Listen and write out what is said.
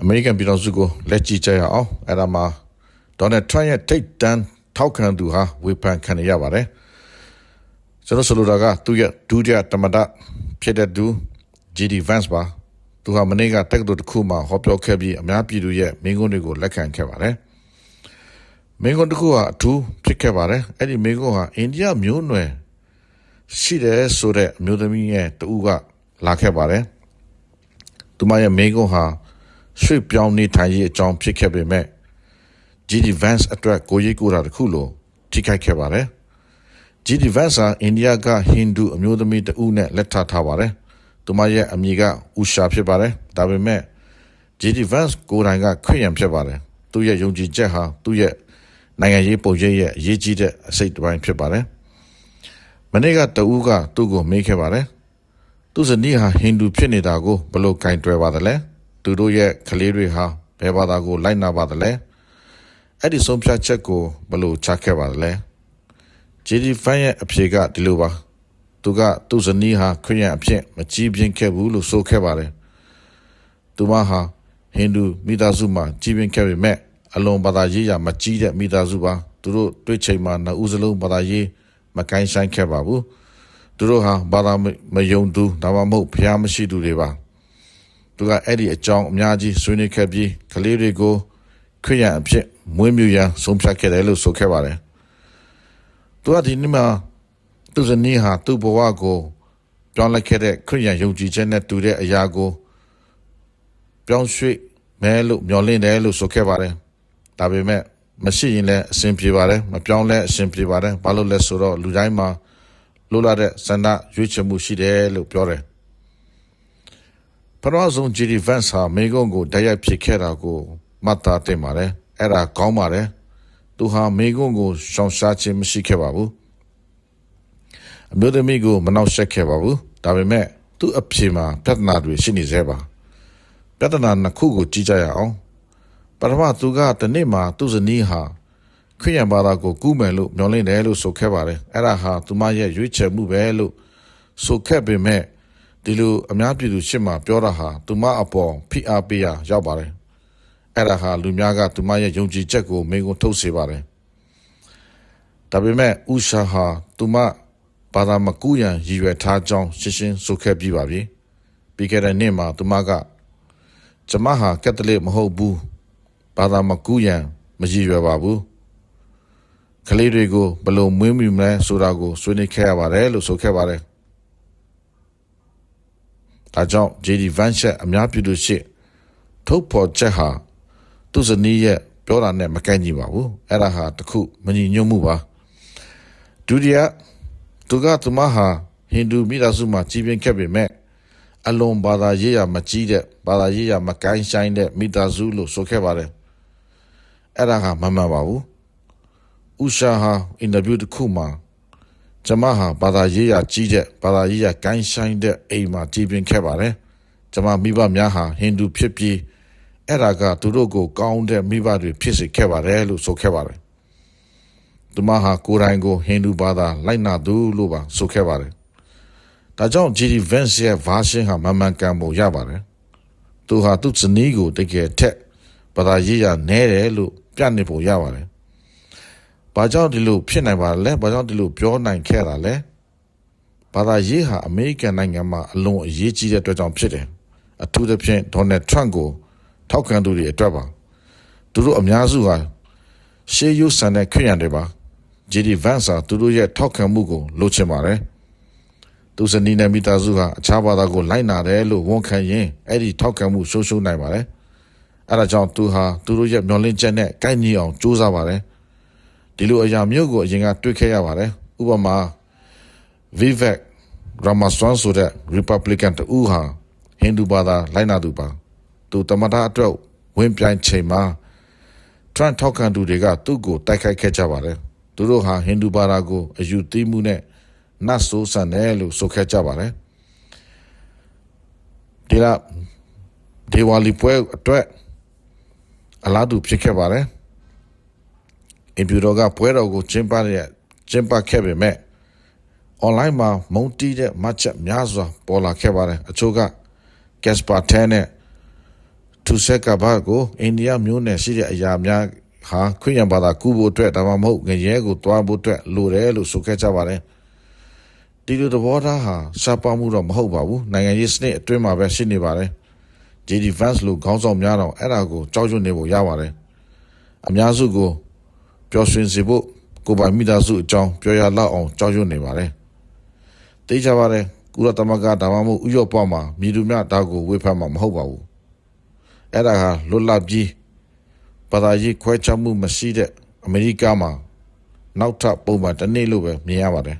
အမေရိကန်ပြည်ထောင်စုကိုလက်ကြည့်ကြရအောင်အဲ့ဒါမှာဒေါ်နယ်ထရန့်ရဲ့ထိတ်တန်းထောက်ခံသူဟာဝေဖန်ခံရပါတယ်ကျွန်တော်ဆိုလိုတာကသူရဲ့ဒုတိယတမဒဖြစ်တဲ့သူ GD Vance ပါသူဟာမနေ့ကတက္ကသိုလ်တစ်ခုမှာဟောပြောခဲ့ပြီးအများပြည်သူရဲ့မိန့်ခွန်းတွေကိုလက်ခံခဲ့ပါတယ်မိန့်ခွန်းတစ်ခုဟာအထူးဖြစ်ခဲ့ပါတယ်အဲ့ဒီမိန့်ခွန်းဟာအိန္ဒိယမျိုးနွယ်ရှိတယ်ဆိုတဲ့အမျိုးသမီးရဲ့တူကလာခဲ့ပါတယ်သူမရဲ့မိန့်ခွန်းဟာ ရွှေ့ပြောင်းနေထိုင်ရေးအကြောင်းဖြစ်ခဲ့ပေမဲ့ GD Vance အတွက်ကိုရေးကိုတာတစ်ခုလိုထိခိုက်ခဲ့ပါတယ်။ GD Vance ဟာအိန္ဒိယကဟိန္ဒူအမျိုးသမီးတဦးနဲ့လက်ထပ်ထားပါတယ်။သူမရဲ့အမည်ကဥရှာဖြစ်ပါတယ်။ဒါပေမဲ့ GD Vance ကိုယ်တိုင်ကခရစ်ယာန်ဖြစ်ပါတယ်။သူ့ရဲ့ယုံကြည်ချက်ဟာသူ့ရဲ့နိုင်ငံရေးပုံရိပ်ရဲ့အရေးကြီးတဲ့အစိတ်တစ်ပိုင်းဖြစ်ပါတယ်။မနေ့ကတဦးကသူ့ကိုမေးခဲ့ပါတယ်။သူ့ဇနီးဟာဟိန္ဒူဖြစ်နေတာကိုဘယ်လိုကင်တွယ်ပါသလဲ။ သူတို့ရဲ့ကလေးတွေဟာဘယ်ဘာသာကို လိုက်နာပါသလဲ။အဲ့ဒီဆုံးဖြတ်ချက်ကိုဘယ်လိုချခဲ့ပါသလဲ။ JD Fan ရဲ့အဖြေကဒီလိုပါ။သူကသူ့ဇနီးဟာခရစ်ယာန်အဖြစ်မကြီးပြင်းခဲ့ဘူးလို့ဆိုခဲ့ပါတယ်။သူမဟာဟိန္ဒူမိသားစုမှာကြီးပြင်းခဲ့ပေမဲ့အလွန်ဘာသာရေးရာမကြီးတဲ့မိသားစုပါ။သူတို့တွေ့ချိန်မှာနှစ်ဦးစလုံးဘာသာရေးမကိုင်းဆိုင်ခဲ့ပါဘူး။သူတို့ဟာဘာသာမယုံသူဒါမှမဟုတ်ဖျားမရှိသူတွေပါ။ သူကအဲ့ဒီအကြောင်းအများကြီးဆွေးနွေးခဲ့ပြီးကလေးတွေကိုခရိယန်အဖြစ်မွေးမြူရန်ဆုံးဖြတ်ခဲ့တယ်လို့ဆိုခဲ့ပါတယ်။သူကဒီနေ့မှာသူဇနီးဟာသူ့ဘဝကိုပြောင်းလဲခဲ့တဲ့ခရိယန်ယုံကြည်ချက်နဲ့တူတဲ့အရာကိုပြောင်းရွှေ့မဲလို့မျှော်လင့်တယ်လို့ဆိုခဲ့ပါတယ်။ဒါပေမဲ့မရှိရင်လည်းအဆင်ပြေပါတယ်မပြောင်းလဲအဆင်ပြေပါတယ်ဘာလို့လဲဆိုတော့လူတိုင်းမှာလိုလာတဲ့စန္ဒရွေးချယ်မှုရှိတယ်လို့ပြောတယ်။ ပထမဆုံး GD Vance ဟာမေကွန်ကိုတိုက်ရိုက်ဖြစ်ခဲ့တာကိုမှတ်သားတင်ပါတယ်အဲ့ဒါကောင်းပါတယ်သူဟာမေကွန်းကိုရှောင်ရှားခြင်းမရှိခဲ့ပါဘူးအမျိုးသမီးကိုမနှောက်ယှက်ခဲ့ပါဘူးဒါပေမဲ့သူ့အဖြေမှာပြဿနာတွေရှိနေသေးပါပြဿနာနှစ်ခုကိုကြည့်ကြရအောင်ပထမသူကတနေ့မှာသူ့ဇနီးဟာခရိယန်ဘာသာကိုကူးမယ်လို့မျှော်လင့်တယ်လို့ဆိုခဲ့ပါတယ်အဲ့ဒါဟာသူမရဲ့ရွေးချယ်မှုပဲလို့ဆိုခဲ့ပေမဲ့ ဒီလိုအများပြည်သူရှစ်မှာပြောတာဟာသူမအပေါ်ဖိအားပေးရရောက်ပါတယ်အဲ့ဒါဟာလူများကသူမရဲ့ယုံကြည်ချက်ကိုမိန်ကုန်ထုတ်စေပါတယ်ဒါပေမဲ့ဥရှာဟာသူမဘာသာမကူရန်ရည်ရွယ်ထားကြောင်းရှင်းရှင်းဆိုခဲ့ပြီးပါပြီပြီးခဲ့တဲ့နေ့မှာသူမကကျမဟာကက်သလစ်မဟုတ်ဘူးဘာသာမကူရန်မရည်ရွယ်ပါဘူးကလေးတွေကိုဘယ်လိုမွေးမြူမလဲဆိုတာကိုဆွေးနွေးခဲ့ရပါတယ်လို့ဆိုခဲ့ပါတယ် ဒါကြောင့် JD Vance အများပြည်သူရှိထုတ်ဖော်ချက်ဟာသူ့ဇနီးရဲ့ပြောတာနဲ့မကိုက်ညီပါဘူးအဲ့ဒါဟာတခုမညီညွတ်မှုပါဒုတိယသူကသူမဟာဟိန္ဒူမိသားစုမှာကြီးပြင်းခဲ့ပေမဲ့အလုံးဘာသာရေးရမကြီးတဲ့ဘာသာရေးရမကိုင်းဆိုင်တဲ့မိသားစုလို့ဆိုခဲ့ပါတယ်အဲ့ဒါကမမှန်ပါဘူးဥရှာဟာအင်တာဗျူးတစ်ခုမှာ ကျမဟာဘာသာရေးရကြီးတဲ့ဘာသာရေးရကိုင်းဆိုင်တဲ့အိမ်မှာကြီးပြင်းခဲ့ပါတယ်ကျမမိဘများဟာဟိန္ဒူဖြစ်ပြီးအဲ့ဒါကသူတို့ကိုကောင်းတဲ့မိဘတွေဖြစ်စေခဲ့ပါတယ်လို့ဆိုခဲ့ပါတယ်။သူမဟာကိုယ်တိုင်ကိုဟိန္ဒူဘာသာလိုက်နာသူလို့ပါဆိုခဲ့ပါတယ်။ဒါကြောင့် GD Vance ရဲ့ version ဟာမမှန်ကန်ပုံရပါတယ်။သူဟာသူ့ဇနီးကိုတကယ်ထက်ဘာသာရေးရနဲတယ်လို့ပြနေပုံရပါတယ်။ ဘာကြောင့်ဒီလိုဖြစ်နိုင်ပါလဲ။ဘာကြောင့်ဒီလိုပြောနိုင်ခဲ့တာလဲ။ဘာသာရေးဟာအမေရိကန်နိုင်ငံမှာအလွန်အရေးကြီးတဲ့အတွက်ကြောင့်ဖြစ်တယ်။အထူးသဖြင့်ဒေါ်နယ်ထရန့်ကိုထောက်ခံသူတွေအတွက်ပါသူတို့အများစုဟာရှေးယူဆန်တဲ့ခရိယန်တွေပါ JD Vance ဟာသူတို့ရဲ့ထောက်ခံမှုကိုလိုချင်ပါတယ်သူစနီးနဲ့မိသားစုဟာအခြားဘာသာကိုလိုက်နာတယ်လို့ဝန်ခံရင်အဲ့ဒီထောက်ခံမှုရှုံးရှုံးနိုင်ပါတယ်အဲ့ဒါကြောင့်သူဟာသူတို့ရဲ့မျှော်လင့်ချက်နဲ့ကိုက်ညီအောင်ကြိုးစားပါတယ် ဒီလိုအရာမျိုးကိုအရင်ကတွေ့ခဲ့ရပါတယ်ဥပမာ Vivek Ramaswamy ဆိုတဲ့ Republican တူဟာဟိန္ဒူဘာသာလိုက်နာသူပါသူတမတာအတွက်ဝင်ပြိုင်ချိန်မှာထရန့်ထောက်ခံသူတွေကသူ့ကိုတိုက်ခိုက်ခဲ့ကြပါတယ်သူတို့ဟာဟိန္ဒူဘာသာကိုအယူသိမှုနဲ့နတ်ဆိုးဆန်တယ်လို့ဆိုခဲ့ကြပါတယ်ဒီလားဒေဝလီပွဲအတွက်အလားတူဖြစ်ခဲ့ပါတယ် အင်ပြူတော်ကပွဲတော်ကိုကျင်းပတဲ့ကျင်းပခဲ့ပေမဲ့ online မှာမုံတီးတဲ့မှတ်ချက်များစွာပေါ်လာခဲ့ပါတယ်အချို့က Casper 10နဲ့သူဆက်ကဘာကိုအိန္ဒိယမျိုးနယ်ရှိတဲ့အရာများဟာခရစ်ယာန်ဘာသာကူဖို့အတွက်ဒါမှမဟုတ်ငရဲကိုတွားဖို့အတွက်လိုတယ်လို့ဆိုခဲ့ကြပါတယ်ဒီလိုသဘောထားဟာရှားပါမှုတော့မဟုတ်ပါဘူးနိုင်ငံရေးစနစ်အတွင်းမှာပဲရှိနေပါတယ် JD Vance လို့ခေါင်းဆောင်များတော့အဲ့ဒါကိုကြောက်ရွံ့နေဖို့ရပါတယ်အများစုကို ပျော်ရွှင်စေဖို့ကိုယ်ပိုင်မိသားစုအကြောင်းပြောရလောက်အောင်ကြောက်ရွံ့နေပါတယ်သိကြပါတယ်ကုလသမဂ္ဂဒါမှမဟုတ်ဥရောပမှာမြည်သူများဒါကိုဝေဖန်မှာမဟုတ်ပါဘူးအဲ့ဒါဟာလွတ်လပ်ပြီးဘာသာရေးခွဲခြားမှုမရှိတဲ့အမေရိကမှာနောက်ထပ်ပုံမှန်တစ်နေ့လို့ပဲမြင်ရပါတယ်